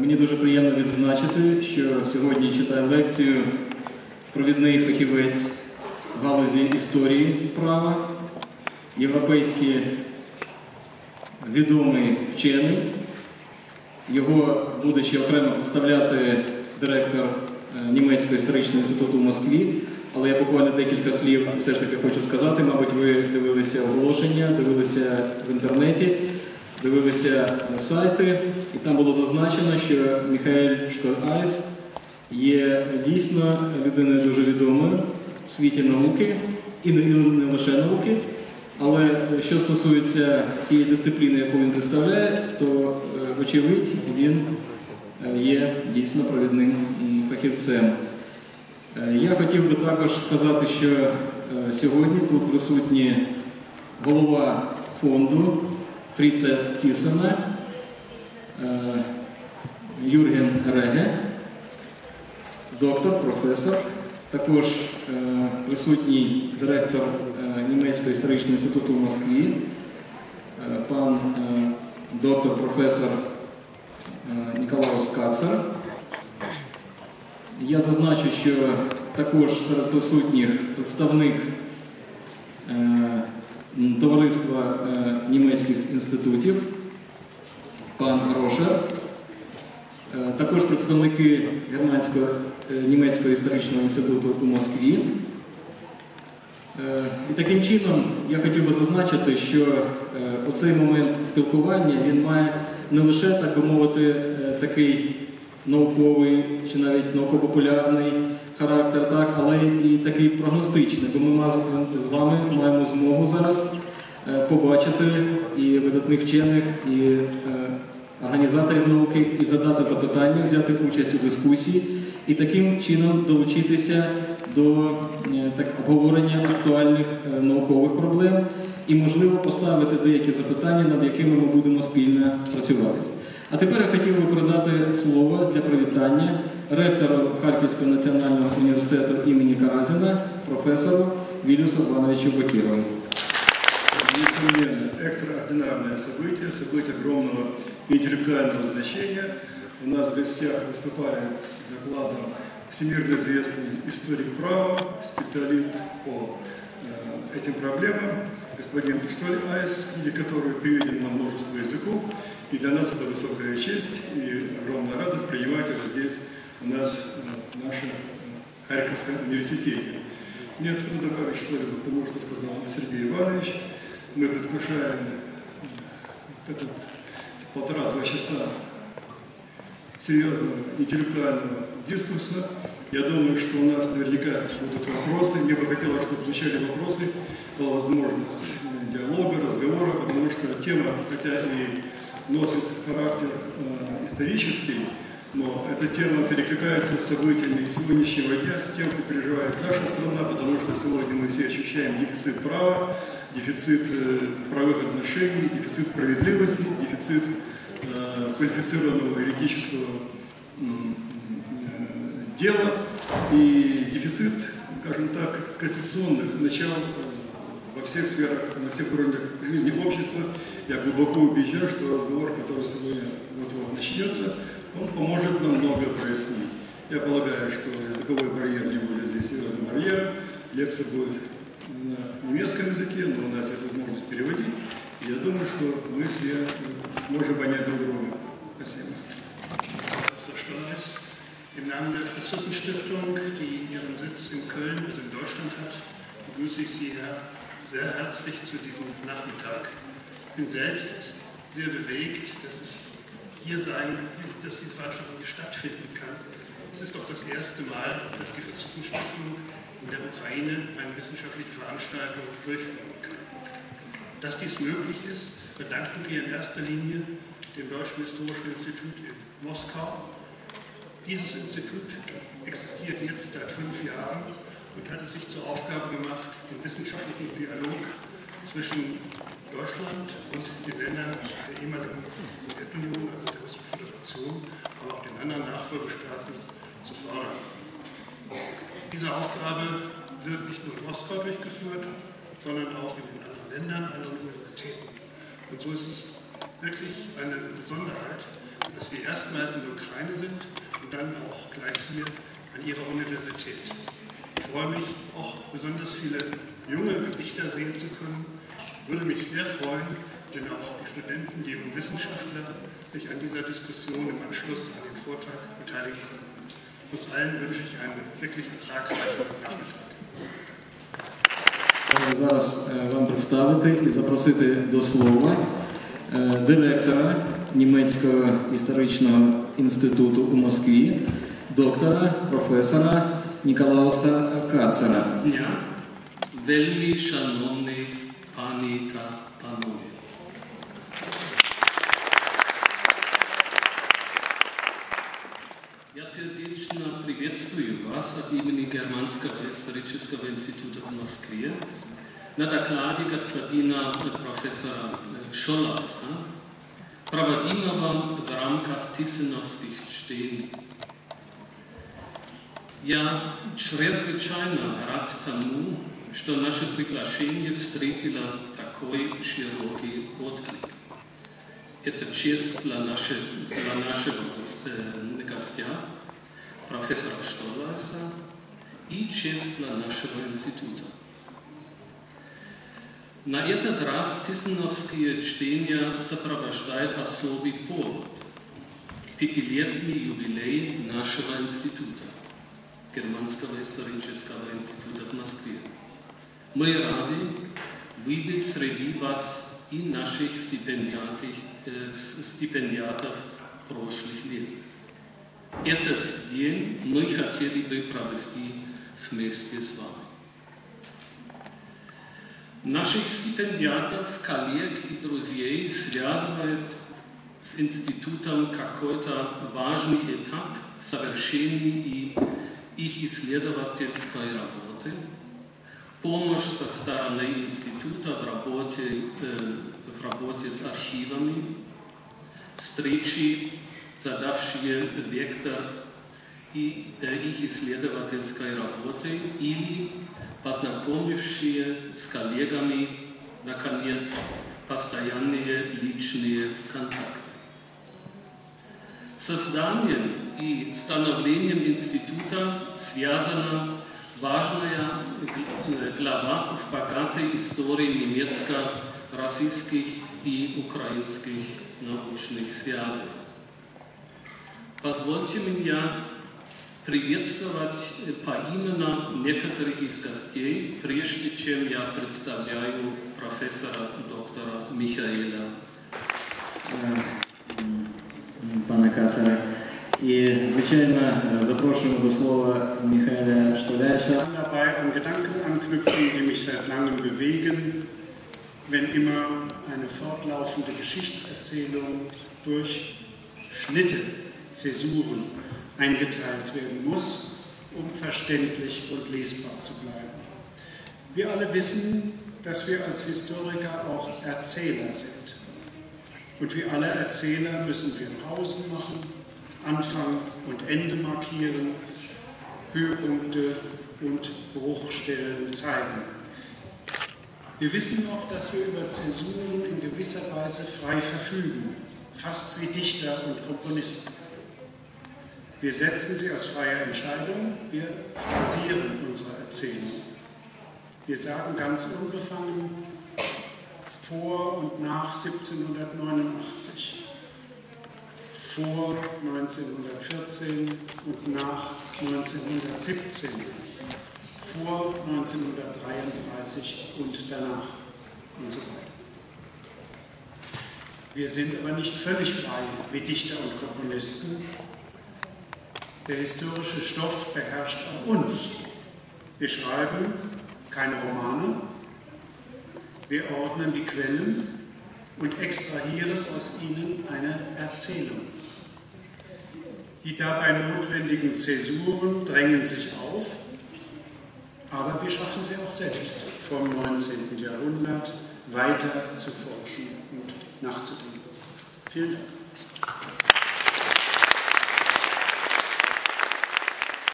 Мені дуже приємно відзначити, що сьогодні читає лекцію провідний фахівець в галузі історії права, європейський відомий вчений. Його буде ще окремо представляти директор е, Німецького історичного інституту в Москві. Але я буквально декілька слів все ж таки хочу сказати. Мабуть, ви дивилися оголошення, дивилися в інтернеті, дивилися сайти, там було зазначено, що Міхаель Штойайс є дійсно людиною дуже відомою в світі науки і не, лише науки. Але що стосується тієї дисципліни, яку він представляє, то е, вочевидь він е, є дійсно провідним фахівцем. Е, Я хотів би також сказати, що е, сьогодні тут присутні голова фонду Фріца Тісена, е, Юрген Реге, доктор, професор, також е, присутній директор е, Німецького історичного інституту в Москві, е, пан е, доктор, професор е, Ніколаус Кацер. Я зазначу, що також серед присутніх представник е, товариства е, німецьких інститутів, пан Рошер, Е, також представники Германського е, німецького історичного інституту у Москві. Е, І таким чином я хотів би зазначити, що оцей момент спілкування він має не лише, так би мовити, такий науковий чи навіть науково-популярний характер, але і такий прогностичний, бо ми з вами маємо змогу зараз побачити і видатних вчених, і організаторів науки, і задати запитання, взяти участь у дискусії і таким чином долучитися до е, так, обговорення актуальних е, наукових проблем і, можливо, поставити деякі запитання, над якими ми будемо спільно працювати. А тепер я хотів би передати слово для привітання ректору Харківського національного університету імені Каразіна, професору Вілюсу Івановичу Бакірову. Несомненно, экстраординарное событие, событие огромного интеллектуального значения. У нас в гостях выступает с докладом всемирно известный историк права, специалист по э, этим проблемам, господин Штоль Айс, книги которой переведены на множество языков. И для нас это высокая честь и огромная радость принимать его здесь у нас э, в нашем Харьковском университете. Мне трудно добавить что-либо к тому, что сказал Сергей Иванович. Мы предвкушаем этот полтора-два часа серьезного интеллектуального дискурса. Я думаю, что у нас наверняка будут вопросы. Мне бы хотелось, чтобы звучали вопросы, была возможность э, диалога, разговора, потому что тема, хотя и носит характер э, исторический, но эта тема перекликается с событиями сегодняшнего дня, с тем, как переживает наша страна, потому что сегодня мы все ощущаем дефицит права, дефицит э, правовых отношений, дефицит справедливости, дефицит э, квалифицированного юридического э, дела и дефицит, скажем так, конституционных начал во всех сферах, на всех уровнях жизни общества. Я глубоко убежден, что разговор, который сегодня вот-вот начнется, он поможет нам многое прояснить. Я полагаю, что языковой барьер не будет здесь серьезным барьером. Лекция будет на немецком языке, но у нас есть возможность переводить. И я думаю, что мы все сможем понять друг друга. Спасибо. Professor Stolz. Im Namen der Französischen-Stiftung, die ihren Sitz in Köln, also in Deutschland hat, begrüße ich Sie her- sehr herzlich zu diesem Nachmittag. Ich bin selbst sehr bewegt, dass es hier sein, dass diese Veranstaltung hier stattfinden kann. Es ist auch das erste Mal, dass die Französischen-Stiftung in der Ukraine eine wissenschaftliche Veranstaltung durchführen kann. Dass dies möglich ist, verdanken wir in erster Linie dem Deutschen Historischen Institut in Moskau. Dieses Institut existiert jetzt seit fünf Jahren und hat es sich zur Aufgabe gemacht, den wissenschaftlichen Dialog zwischen Deutschland und den Ländern der ehemaligen Sowjetunion, also der Russischen Föderation, aber auch den anderen Nachfolgestaaten zu fördern. Diese Aufgabe wird nicht nur in Moskau durchgeführt, sondern auch in den anderen Ländern, anderen Universitäten. Und so ist es wirklich eine Besonderheit, dass wir erstmals in der Ukraine sind und dann auch gleich hier an Ihrer Universität. Ich freue mich, auch besonders viele junge Gesichter sehen zu können. Würde mich sehr freuen, wenn auch die Studenten, die jungen Wissenschaftler sich an dieser Diskussion im Anschluss an den Vortrag beteiligen können. Uns allen wünsche ich einen wirklich ertragreichen Nachmittag. Зараз вам представити і запросити до слова директора Німецького історичного інституту у Москві, доктора, професора Ніколауса Кацера. Дня, вельми шановні пані та Германского исторического института в Москве на докладе господина профессора Шоллайса, проводимого в рамках Тисеновских чтений. Я чрезвычайно рад тому, что наше приглашение встретило такой широкий отклик. Это честь для, нашей, для нашего э, гостя, профессора Штоллайса, и честь нашего института. На этот раз Тисановские чтения сопровождают особый повод – пятилетний юбилей нашего института. Германского исторического института в Москве. Мы рады видеть среди вас и наших э, стипендиатов прошлых лет. Этот день мы хотели бы провести вместе с вами. Наших стипендиатов, коллег и друзей связывает с институтом какой-то важный этап в совершении и их исследовательской работы, помощь со стороны института в работе, э, в работе с архивами, встречи, задавшие вектор и их исследовательской работы или познакомившие с коллегами, наконец, постоянные личные контакты. Созданием и становлением института связана важная глава в богатой истории немецко-российских и украинских научных связей. Позвольте меня приветствовать поименно некоторых из гостей, прежде чем я представляю профессора доктора Михаила пана Кацера. І, звичайно, запрошуємо до слова Михайля Штоляйса. dabei an Gedanken anknüpfen, die mich seit langem bewegen, wenn immer eine fortlaufende Geschichtserzählung durch Schnitte, Zäsuren eingeteilt werden muss, um verständlich und lesbar zu bleiben. Wir alle wissen, dass wir als Historiker auch Erzähler sind. Und wie alle Erzähler müssen wir Pausen machen, Anfang und Ende markieren, Höhepunkte und Bruchstellen zeigen. Wir wissen auch, dass wir über Zäsuren in gewisser Weise frei verfügen, fast wie Dichter und Komponisten. Wir setzen sie aus freier Entscheidung, wir phrasieren unsere Erzählung. Wir sagen ganz unbefangen vor und nach 1789 vor 1914 und nach 1917, vor 1933 und danach und so weiter. Wir sind aber nicht völlig frei wie Dichter und Komponisten. Der historische Stoff beherrscht auch uns. Wir schreiben keine Romane, wir ordnen die Quellen und extrahieren aus ihnen eine Erzählung. Die dabei notwendigen Zäsuren drängen sich auf, aber wir schaffen sie auch selbst vom 19. Jahrhundert weiter zu forschen und nachzudenken. Vielen Dank.